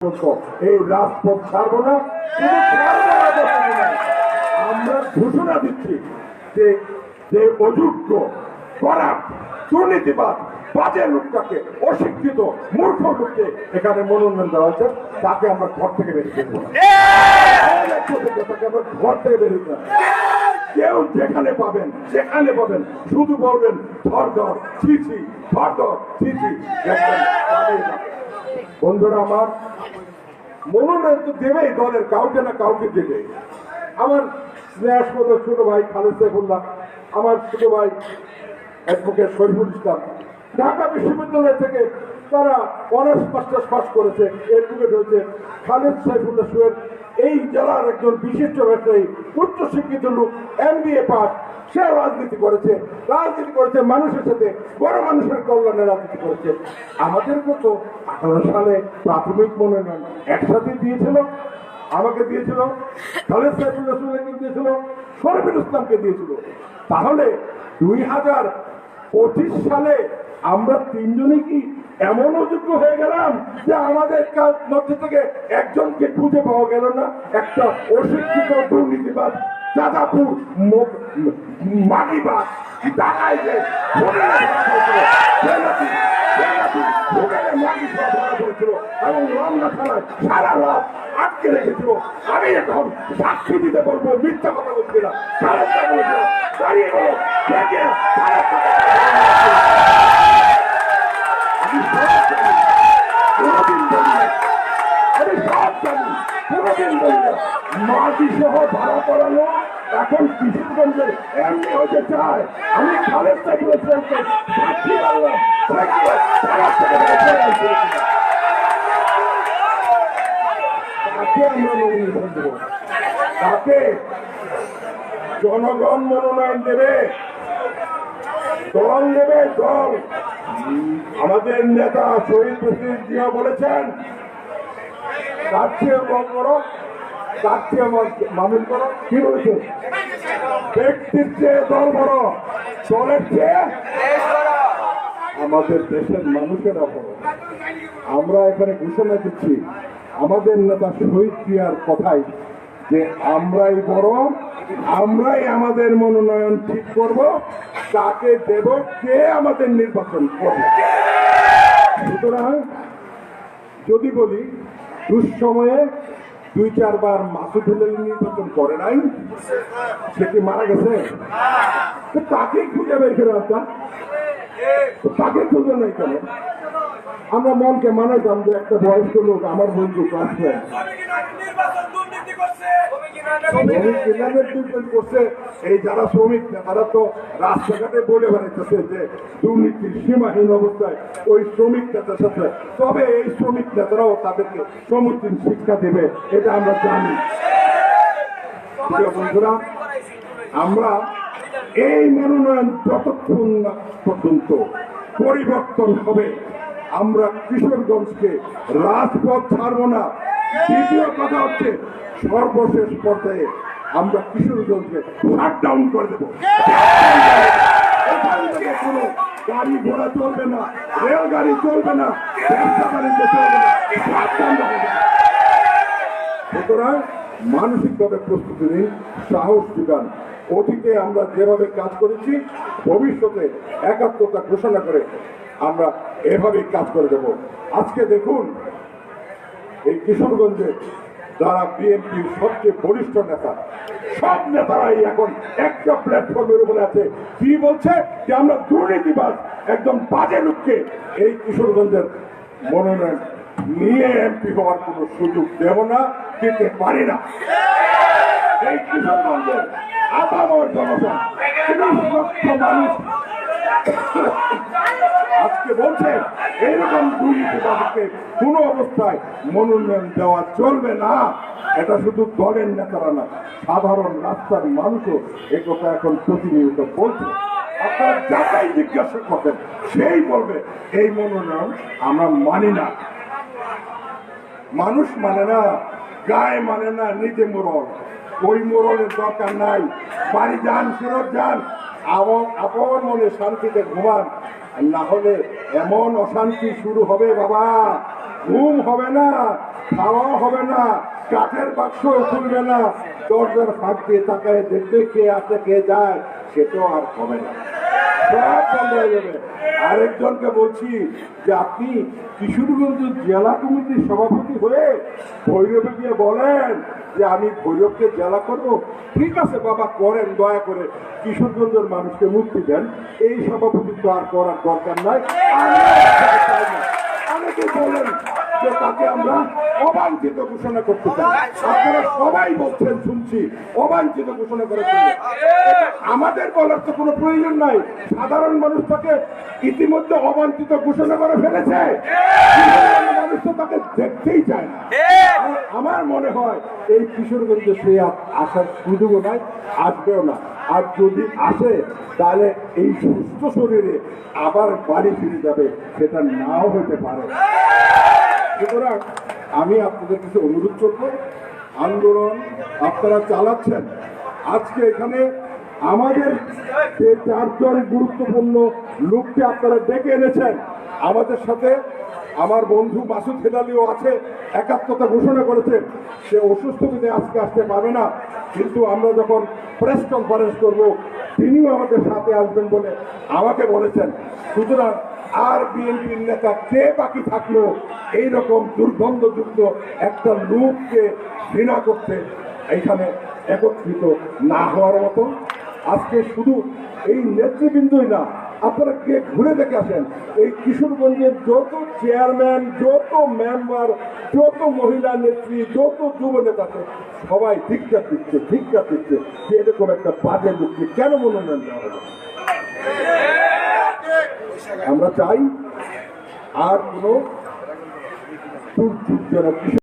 এই রাজপথ ছাড়বো না। আমরা ঘোষণা দিচ্ছি যে যে অযোগ্য করাপ দুর্নীতিবাদ বাজে লোকটাকে অশিক্ষিত মূর্খ লোককে এখানে মনোনয়ন দেওয়া হয়েছে তাকে আমরা ঘর থেকে বেরিয়ে দেবো তাকে আমরা ঘর থেকে বেরিয়ে। কেউ যেখানে পাবেন যেখানে পাবেন। শুধু বলবেন ধর ছিছি ধর ছিছি বন্ধুরা আমার, মনোনয়ন তো দেবেই, দলের কাউকে না কাউকে দেবে। আমার স্নেহাস্পদ ছোট ভাই খালেদ সাইফুল্লাহ, আমার ছোট ভাই অ্যাডভোকেট শরীফুল ইসলাম, ঢাকা বিশ্ববিদ্যালয় থেকে তারা অনার্স মাস্টার্স পাস করেছে অ্যাডভোকেট হয়েছে খালেদ সাইফুল্লাহ সোহেল। এই জেলার একজন বিশিষ্ট ব্যবসায়ী উচ্চ শিক্ষিত লোক এম বি এ পাস, সে রাজনীতি করেছে। রাজনীতি করেছে মানুষের সাথে, বড় মানুষের কল্যাণে রাজনীতি করেছে। আমাদের মতো আঠারো সালে প্রাথমিক মনোনয়ন একসাথে দিয়েছিল। আমাকে দিয়েছিল খালেদ সাইফুল দিয়েছিল, শরীফুল ইসলামকে দিয়েছিল। তাহলে দুই হাজার পঁচিশ সালে আমরা তিনজনই কি এমন অযোগ্য হয়ে গেলাম যে আমাদের মধ্যে থেকে একজনকে খুঁজে পাওয়া গেল না। একটা অশিক্ষিত দুর্নীতিবাদ দাদাপুর মাটিবাদ ডাকাই যে এবং রমনা থানায় সারা রাত আটকে রেখেছিল। আমি এখন সাক্ষী দিতে বলব মিথ্যা কথা বলছি না। বলব দাঁড়িয়ে সারাটা আমি সব জানি কোনোদিন বলি সহ ভাড়া করানো এখন কিশোরগঞ্জের এমনি চায় আমি খালেদ সাক্ষী থেকে দেব তাকে জনগণ মনোনয়ন দেবে। দল দেবে দল। আমাদের নেতা শহীদ প্রেসিডেন্ট জিয়া বলেছেন তার চেয়ে বড় করো তার চেয়ে মামিল করো। কি বলেছে? ব্যক্তির চেয়ে দল বড় দলের চেয়ে আমাদের দেশের মানুষেরা বড় আমরা এখানে ঘোষণা দিচ্ছি, আমাদের নেতা শহীদ জিয়ার কথাই যে, আমরাই বড়, আমরাই আমাদের মনোনয়ন ঠিক করব, তাকে দেব কে আমাদের নির্বাচন করবে। সুতরাং যদি বলি, দুঃসময়ে দুই, চারবার মাসুদুল্লাহ নির্বাচন করে নাই, সে কি মারা গেছে? তাকে খুঁজে বের করে আপনার তাকে খুঁজে নাই কেন? আমরা মনকে মানাইতাম যে একটা বয়স্ক লোক আমার বন্ধু ক্লাস এই যারা শ্রমিক, তারা তো রাস্তাঘাটে বলে বেড়াইতেছে যে দুর্নীতির সীমাহীন অবস্থায় ওই শ্রমিক নেতার সাথে। তবে এই শ্রমিক নেতারাও তাদেরকে সমুচীন শিক্ষা দেবে, এটা আমরা জানি। বন্ধুরা, আমরা এই মনোনয়ন যতক্ষণ না পর্যন্ত পরিবর্তন হবে, আমরা কিশোরগঞ্জকে রাজপথ ছাড়বো না। দ্বিতীয় কথা হচ্ছে, সর্বশেষ পর্যায়ে আমরা কিশোরগঞ্জকে শাট ডাউন করে দেবো। গাড়ি ঘোড়া চলবে না, রেলগাড়ি চলবে না না মানসিকভাবে প্রস্তুতি নিন, সাহস যোগান। অতীতে আমরা যেভাবে কাজ করেছি, ভবিষ্যতে একাত্মতা ঘোষণা করে আমরা এভাবেই কাজ করে দেব। আজকে দেখুন এই কিশোরগঞ্জে যারা বিএনপির সবচেয়ে বরিষ্ঠ নেতা, সব নেতারাই এখন একটা প্ল্যাটফর্মের উপরে আছে। কি বলছে? যে আমরা দুর্নীতিবাদ একদম বাজে লোককে এই কিশোরগঞ্জের মনোনয়ন নিয়ে এমপি হওয়ার কোনো সুযোগ দেব না, দিতে পারি না। এই কিশোরগঞ্জের আপামর জনতা মানুষ আজকে বলছে এইরকম দুর্নীতিবাদকে কোন অবস্থায় মনোনয়ন দেওয়া চলবে না। এটা শুধু দলের নেতারা না, সাধারণ রাস্তার মানুষও এই কথা এখন প্রতিনিয়ত বলছে। আপনারা যাকাই জিজ্ঞাসা করবেন, সেই বলবে, এই মনোনয়ন আমরা মানি না। মানুষ মানে না, গায়ে মানে না, নিজে মোরল ওই মোরলের দরকার নাই। বাড়ি যান, ফেরত যান। আপন মনে শান্তিতে ঘুমান। না হলে এমন অশান্তি শুরু হবে বাবা। ঘুম হবে না খাওয়া হবে না, কাঠের বাক্স খুলবে না। দরজার ফাঁক দিয়ে তাকায় দেখবে কে আসে কে যায়, সে তো আর হবে না। আরেকজনকে বলছি যে আপনি কিশোরগঞ্জ জেলা কমিটির সভাপতি হয়ে ভৈরবে গিয়ে বলেন যে আমি ভৈরবকে জেলা করব। ঠিক আছে বাবা, করেন, দয়া করে। কিশোরগঞ্জের মানুষকে মুক্তি দেন। এই সভাপতিত্ব আর করার দরকার নাই। অনেকে বলেন। তাকে আমরা অবাঞ্ছিত ঘোষণা করতে চাই। আপনারা সবাই বলছেন, শুনছি, অবাঞ্ছিত ঘোষণা এটা আমাদের বলার তো কোনো প্রয়োজন নাই। সাধারণ মানুষ তাকে ইতিমধ্যে অবাঞ্ছিত ঘোষণা করে ফেলেছে। মানুষ তো তাকে দেখতেই চায় না। আমার মনে হয় এই কিশোরগঞ্জে সে আসার সুযোগও নাই, আসবেও না। আর যদি আসে, তাহলে এই সুস্থ শরীরে আবার বাড়ি ফিরে যাবে, সেটা নাও হতে পারে। সুতরাং আমি আপনাদের কাছে অনুরোধ করব, আন্দোলন আপনারা চালাচ্ছেন। আজকে এখানে আমাদের যে চারজন গুরুত্বপূর্ণ লোককে আপনারা ডেকে এনেছেন, আমাদের সাথে আমার বন্ধু মাসুদ হেদালিও আছে, একাত্মতা ঘোষণা করেছে, সে অসুস্থ বিধে আজকে আসতে পারবে না, কিন্তু আমরা যখন প্রেস কনফারেন্স করব, তিনিও আমাদের সাথে আসবেন বলে আমাকে বলেছেন। সুতরাং আর বিএনপির নেতা কে বাকি থাকল? এইরকম দুর্গন্ধযুক্ত একটা লোককে ঘৃণা করতে এখানে একত্রিত না হওয়ার মতো। আজকে শুধু এই নেতৃবৃন্দই না, আপনারা কে ঘুরে দেখে আসেন? এই কিশোরগঞ্জের যত চেয়ারম্যান, যত মেম্বার, যত মহিলা নেত্রী, যত যুব নেতা আছে, সবাই ধিক্ষা দিচ্ছে ধিক্ষা দিচ্ছে এরকম একটা বাজে লোককে কেন মনোনয়ন দেওয়া আমরা চাই আর কোনো